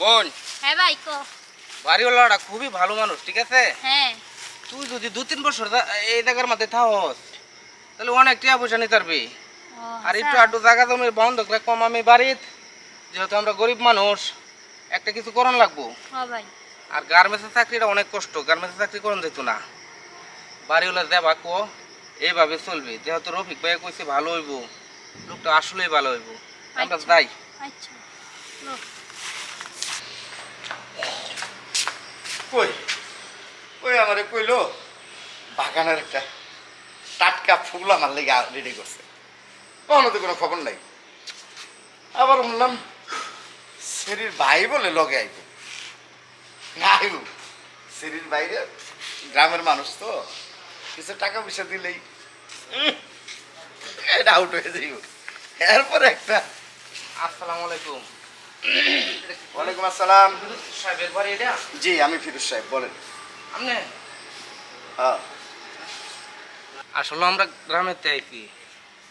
বোন হ্যাঁ ভাই কো। বাড়িওয়ালাটা খুবই ভালো মানুষ ঠিক আছে? হ্যাঁ। তুই যদি দু তিন বছর এই জায়গার মধ্যে থাকস তাহলে অনেক টাকা পয়সা নিতে পারবি। আর একটু আচ্ছা। আটু জায়গা জমি বন্ধক রাখবাম আমি বাড়িত যেহেতু আমরা গরিব মানুষ একটা কিছু করণ লাগবো। ভাই। আর গার্মেন্টসের চাকরিটা অনেক কষ্ট গার্মেন্টসের চাকরি করণ যেত না। বাড়িওয়ালা দেবা কো এইভাবে চলবে। যেহেতু রফিক ভাইয়া কইছে ভালো হইব লোকটা আসলেই ভালো হইব। আমরা আচ্ছা। যাই। আচ্ছা। কই? কই আমারে কইলো? বাগানের একটা টাটকা ফুল আমার লেগে রেডি করছে। কখনো তো কোনো খবর নাই। আবার বললাম, সেরির ভাই বলে লগে আইব। না আইব। সেরির বাইরে গ্রামের মানুষ তো। কিছু টাকা পয়সা দিলেই এটা আউট হয়ে যাইব। এরপরে একটা আসসালামু আলাইকুম। ওয়ালাইকুম আসসালাম। সাহেবের বাড়ি এটা? জি আমি ফিরোজ সাহেব বলেন। আপনি? হ্যাঁ আসলে আমরা গ্রামের তে আইছি।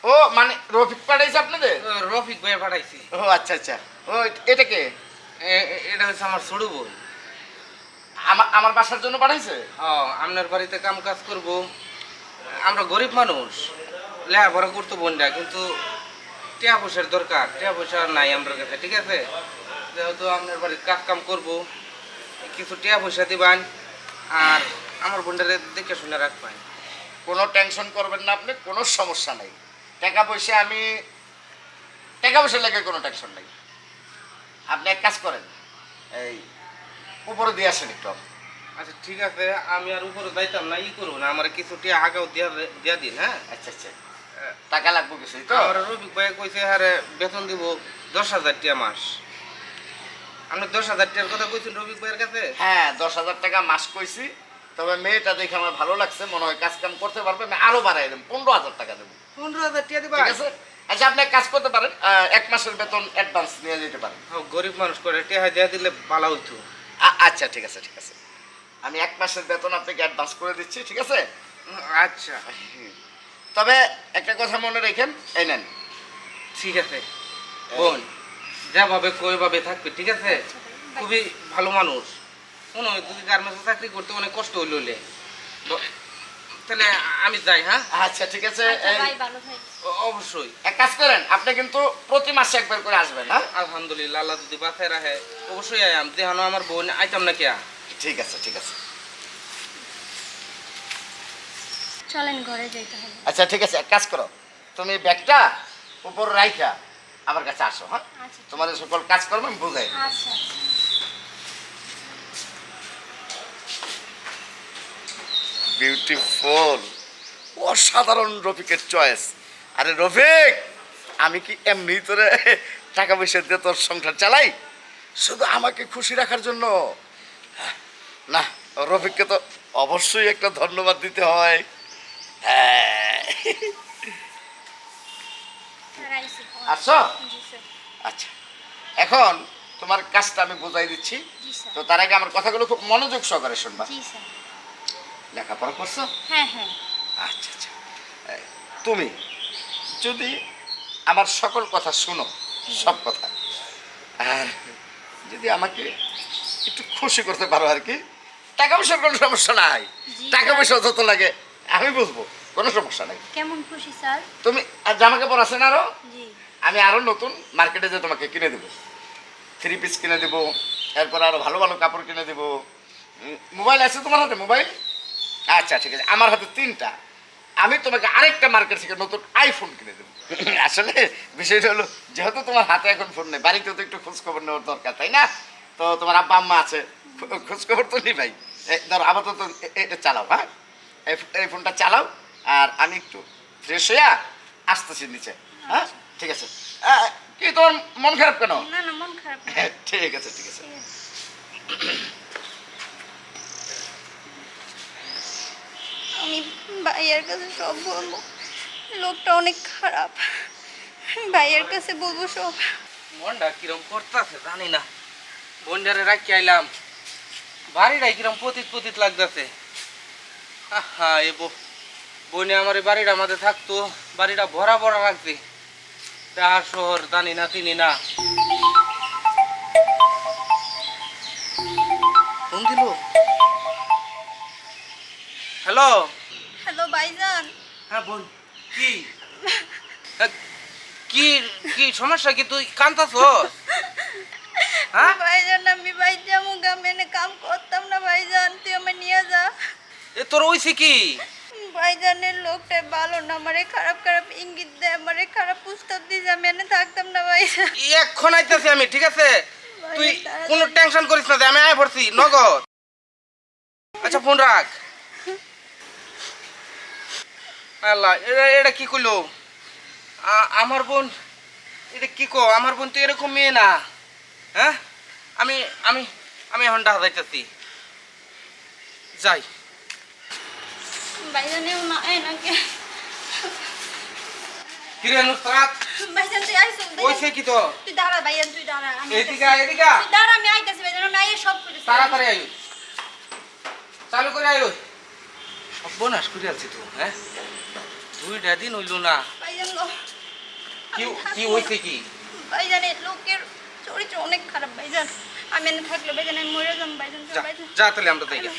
ও মানে রফিক পাঠাইছে আপনাদের? রফিক ভাই পাঠাইছি। ও আচ্ছা আচ্ছা। ও এটা কে? এটা হচ্ছে আমার ছোট বোন। আমার আমার বাসার জন্য পাঠাইছে? ও আপনার বাড়িতে কাম কাজ করব। আমরা গরিব মানুষ। লেখাপড়া করতে বোনটা কিন্তু টাকা পয়সার দরকার, টিয়া পয়সা নাই আমার কাছে, ঠিক আছে? যেহেতু আপনার বাড়ির কাজ কাম করব, কিছু টিয়া পয়সা দিবান আর আমার বোনটারে দেখে শুনে রাখবেন। কোনো টেনশন করবেন না আপনি, কোনো সমস্যা নাই। টাকা পয়সা আমি, টাকা পয়সা লেগে কোনো টেনশন নাই। আপনি এক কাজ করেন, এই উপরে দিয়ে আসেন একটু। আচ্ছা ঠিক আছে, আমি আর উপরে যাইতাম না, ই করব না আমার কিছু টিয়া আগেও দিয়া দিয়া দিন হ্যাঁ? আচ্ছা আচ্ছা। টাকা লাগবে কিছু তো? আমার রফিক ভাই কইছে হারে বেতন দিব দশ হাজার টাকা মাস। আপনি দশ হাজার টাকার কথা কইছেন রফিক ভাইয়ের কাছে? হ্যাঁ দশ হাজার টাকা মাস কইছি তবে মেয়েটা দেখে আমার ভালো লাগছে মনে হয় কাজ কাম করতে পারবে আমি আরও বাড়াই দেবো পনেরো হাজার টাকা দেবো। পনেরো হাজার টাকা দিবা? ঠিক আছে? আচ্ছা আপনি এক কাজ করতে পারেন এক মাসের বেতন অ্যাডভান্স নিয়ে যেতে পারেন। ও, গরিব মানুষ করে টাকা দিয়া দিলে ভালো হইতো আচ্ছা ঠিক আছে ঠিক আছে। আমি এক মাসের বেতন আপনাকে অ্যাডভান্স করে দিচ্ছি ঠিক আছে? আচ্ছা। তবে একটা কথা মনে রেখেন এই নেন। ঠিক আছে। বোন যেভাবে কইভাবে থাকবে ঠিক আছে? খুবই ভালো মানুষ। মনে হয় যদি গার্মেন্টসে চাকরি করতে অনেক কষ্ট হইল তাহলে আমি যাই হ্যাঁ? আচ্ছা ঠিক আছে। আচ্ছা ভাই ভালো থাক অবশ্যই। এক কাজ করেন আপনি কিন্তু প্রতি মাসে একবার করে আসবেন হ্যাঁ? আলহামদুলিল্লাহ আল্লাহ যদি বাসায় রাখে অবশ্যই আয়াম দেহানো আমার বোন আইতাম না কিয়া? ঠিক আছে ঠিক আছে। চলেন ঘরে যাইতে হবে। আচ্ছা ঠিক আছে এক কাজ করো। তুমি ব্যাগটা উপর রাইখা আমার কাছে আসো হ্যাঁ? আচ্ছা তোমাদের সকল কাজ করব আমি বুঝাই আচ্ছা। বিউটিফুল অসাধারণ রফিকের চয়েস আরে রফিক আমি কি এমনি তোরে টাকা পয়সা দিয়ে তোর সংসার চালাই? শুধু আমাকে খুশি রাখার জন্য? না রফিককে তো অবশ্যই একটা ধন্যবাদ দিতে হয়। হ্যাঁ। স্যার। আচ্ছা। এখন তোমার কাজটা আমি বোঝাই দিচ্ছি। তো তার আগে আমার কথাগুলো খুব মনোযোগ সহকারে শুনবা। লেখাপড়া করছ? হ্যাঁ হ্যাঁ। আচ্ছা আচ্ছা। তুমি যদি আমার সকল কথা শুনো সব কথা আর যদি আমাকে একটু খুশি করতে পারো আর কি টাকা পয়সার কোনো সমস্যা নাই। টাকা পয়সা যত লাগে আমি বুঝব কোনো সমস্যা নাই। কেমন খুশি স্যার? তুমি আর জামা কাপড় আছে না আরও? জি। আমি আরও নতুন মার্কেটে যে তোমাকে কিনে দেবো। থ্রি পিস কিনে দেবো এরপর আরও ভালো ভালো কাপড় কিনে দেবো। মোবাইল আছে তোমার হাতে মোবাইল? আচ্ছা ঠিক আছে আমার হাতে তিনটা। আমি তোমাকে আরেকটা মার্কেট থেকে নতুন আইফোন কিনে দেবো। আসলে বিষয়টা হলো যেহেতু তোমার হাতে এখন ফোন নেই বাড়িতে তো একটু খোঁজ খবর নেওয়ার দরকার তাই না? তো তোমার আব্বা আম্মা আছে খো- খোঁজ খবর তো নেই ভাই ধরো আপাতত এটা চালাও হ্যাঁ? এই ফোনটা চালাও আর আমি একটু ফ্রেশ হইয়া আসতেছি নিচে। হ্যাঁ? ঠিক আছে। কি তোমার মন খারাপ কেন? না না মন খারাপ হ্যাঁ, ঠিক আছে ঠিক আছে। ঠিক আছে। আমি ভাইয়ের কাছে সব বলব লোকটা অনেক খারাপ। ভাইয়ের কাছে বলব সব। মনটা কিরম করতেছে জানি না। বন্ডারে রাখি আইলাম। বাড়িটাই কিরম পতিত পতিত লাগতেছে। আহা এ বোনে আমার এই বাড়িটা আমাদের থাকতো বাড়িটা ভরা ভরা রাখছে তা শহর জানি না চিনি না। ফোন দিল? হ্যালো? হ্যালো ভাইজান। হ্যাঁ বল কি? হ্যাঁ, কি কি সমস্যা কি? তুই কান্তাছ এ কি? ভাইজানের লোকটা ভালো না আমারে খারাপ খারাপ ইঙ্গিত দেয় আমারে খারাপ প্রস্তাব দিয়ে আমি এনে থাকতাম না এই এক্ষণ আইতাছি আমি ঠিক আছে? তুই কোনো টেনশন করিস না যে আমি আয় পড়ছি নগদ। আচ্ছা ফোন রাখ। আল্লাহ এটা এটা কি করল আমার বোন এটা কি কো? আমার বোন তো এরকম মেয়ে না। হ্যাঁ? আমি আমি আমি এখন যাইতেছি। যাই। ভাইজানেও না আয় নাকি কিরে নুসরাত ভাইজান তুই আইসো ওইছে কি তো তুই দাঁড়া ভাইজান তুই দাঁড়া আমি এদিকে এদিকে। তুই দাঁড়া আমি আইতাছি ভাইজান আমি আইয়ে সব করে তাড়াতাড়ি আয়ু চালু করে আয়ু সর্বনাশ করে আছি তো হ্যাঁ দুইটা দিন হইল না ভাইজান গো কি কি। হইছে কি ভাইজানের লোকের চরিত্র অনেক খারাপ ভাইজান আমি এনে থাকলে ভাইজান আমি মরে যাম ভাইজান যা যা তাহলে আমরা যাই গা।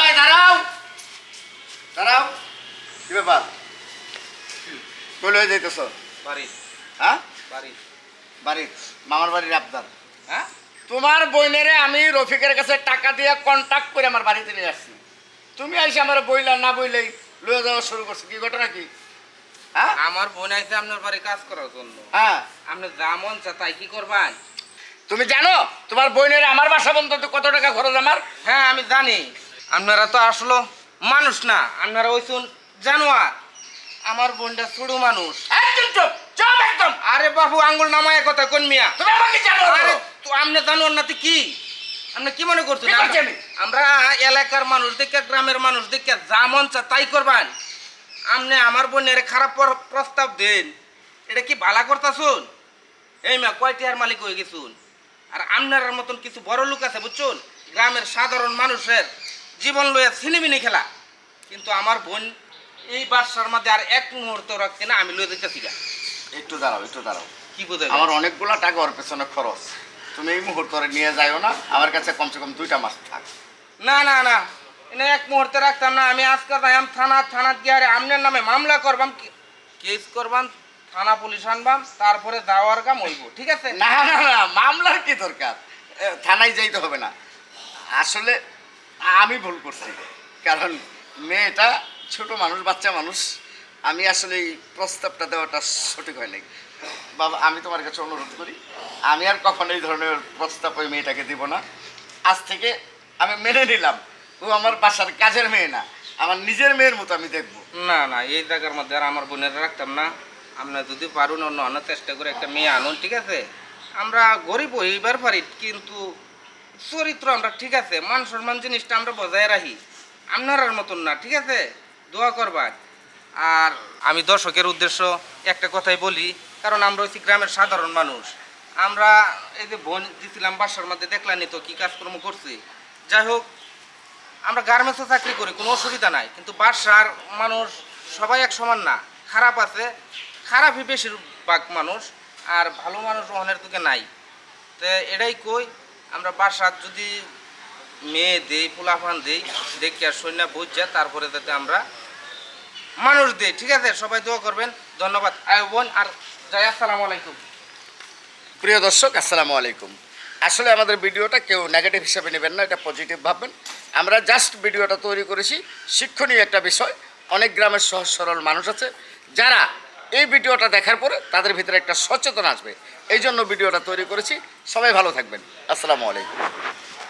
এই দাঁড়াও দাঁড়াও কি ব্যাপার? কইলে যাইতেছ? বাড়ি। হ্যাঁ? বাড়ি। বাড়ির মামার বাড়ির আবদার। হ্যাঁ? তোমার বইনেরে আমি রফিকের কাছে টাকা দিয়ে কন্টাক্ট করে আমার বাড়িতে নিয়ে আসছি। তুমি আইসে আমার বইলা না বইলেই লয়ে যাওয়া শুরু করছ। কি ঘটনা কি? হ্যাঁ? আমার বোন আইছে আপনার বাড়ি কাজ করার জন্য। হ্যাঁ। আপনি যা মন চা তাই কি করবেন? তুমি জানো তোমার বইনের আমার বাসা বন্ধ কত টাকা খরচ আমার? হ্যাঁ আমি জানি। আপনারা তো আসলো। মানুষ না আপনারা ওইসুন জানোয়ার। আমার বোনটা ছোট মানুষ। একদম চুপ চুপ একদম। আরে বাবু আঙ্গুল নামায় কথা কোন মিয়া? তুমি আমাকে জানো? আরে তো আপনি জানুন না তো কি? আপনি কি মনে করছেন? করছি আমি? আমরা এলাকার মানুষ দেখে গ্রামের মানুষ দেখে যা মন চা তাই করবেন। আপনি আমার বোনের খারাপ প্র- প্রস্তাব দেন। এটা কি বালা করতাছুন? এই মা কয়টি আর মালিক হয়ে গেছুন? আর আপনার মতন কিছু বড় লোক আছে বুঝছুন? গ্রামের সাধারণ মানুষের জীবন লইয়া ছিনিমিনি খেলা। কিন্তু আমার বোন এই বাসার মধ্যে আর এক মুহূর্ত রাখছে না আমি লয়ে দিতেছি গা। একটু দাঁড়াও একটু দাঁড়াও। কি বোঝাই আমার অনেকগুলো টাকা ওর পেছনে খরচ। তুমি এই মুহূর্তে নিয়ে যাইও না আমার কাছে কমসে কম দুইটা মাস থাক। না না না এনে এক মুহূর্তে রাখতাম না আমি আজকে যাইম থানা থানা গিয়ে আরে আমনের নামে মামলা করবাম কেস করবাম থানা পুলিশ আনবাম তারপরে যাওয়ার কাম হইব ঠিক আছে? না না না মামলার কি দরকার? থানায় যাইতে হবে না। আসলে আমি ভুল করছি কারণ মেয়েটা ছোট মানুষ, বাচ্চা মানুষ, আমি আসলে এই প্রস্তাবটা দেওয়াটা সঠিক হয় নাই। বাবা, আমি তোমার কাছে অনুরোধ করি, আমি আর কখনো এই ধরনের প্রস্তাব ওই মেয়েটাকে দিব না। আজ থেকে আমি মেনে নিলাম, ও আমার বাসার কাজের মেয়ে না, আমার নিজের মেয়ের মতো আমি দেখব। না না, এই জায়গার মধ্যে আর আমার বোনের রাখতাম না। আমরা যদি পারুন অন্য অন্য চেষ্টা করে একটা মেয়ে আনুন, ঠিক আছে? আমরা গরিব হইবার পারি, কিন্তু চরিত্র আমরা ঠিক আছে মান সম্মান জিনিসটা আমরা বজায় রাখি। আপনার মতন না, ঠিক আছে? দোয়া করবার আর আমি দর্শকের উদ্দেশ্য একটা কথাই বলি, কারণ আমরা হচ্ছি গ্রামের সাধারণ মানুষ। আমরা এই যে বোন দিছিলাম বাসার মধ্যে, দেখলানি তো কি কাজকর্ম করছি? যাই হোক, আমরা গার্মেন্টসে চাকরি করি, কোনো অসুবিধা নাই। কিন্তু বাসার মানুষ সবাই এক সমান না। খারাপ আছে, খারাপই বেশিরভাগ মানুষ, আর ভালো মানুষ ওখানের তোকে নাই। তো এটাই কই, আমরা বাসার যদি মেয়ে দেই পোলাফান দেই, দেখি আর সৈন্য বুঝছে, তারপরে যাতে আমরা মানুষ দেই, ঠিক আছে? সবাই দোয়া করবেন, ধন্যবাদ। আয় বোন, আর যাই, আসসালামু আলাইকুম। প্রিয় দর্শক, আসসালামু আলাইকুম। আসলে আমাদের ভিডিওটা কেউ নেগেটিভ হিসেবে নেবেন না, এটা পজিটিভ ভাববেন। আমরা জাস্ট ভিডিওটা তৈরি করেছি, শিক্ষণীয় একটা বিষয়। অনেক গ্রামের সহজ সরল মানুষ আছে, যারা এই ভিডিওটা দেখার পরে তাদের ভিতরে একটা সচেতন আসবে। এই জন্য ভিডিওটা তৈরি করেছি। সবাই ভালো থাকবেন। আসসালামু আলাইকুম।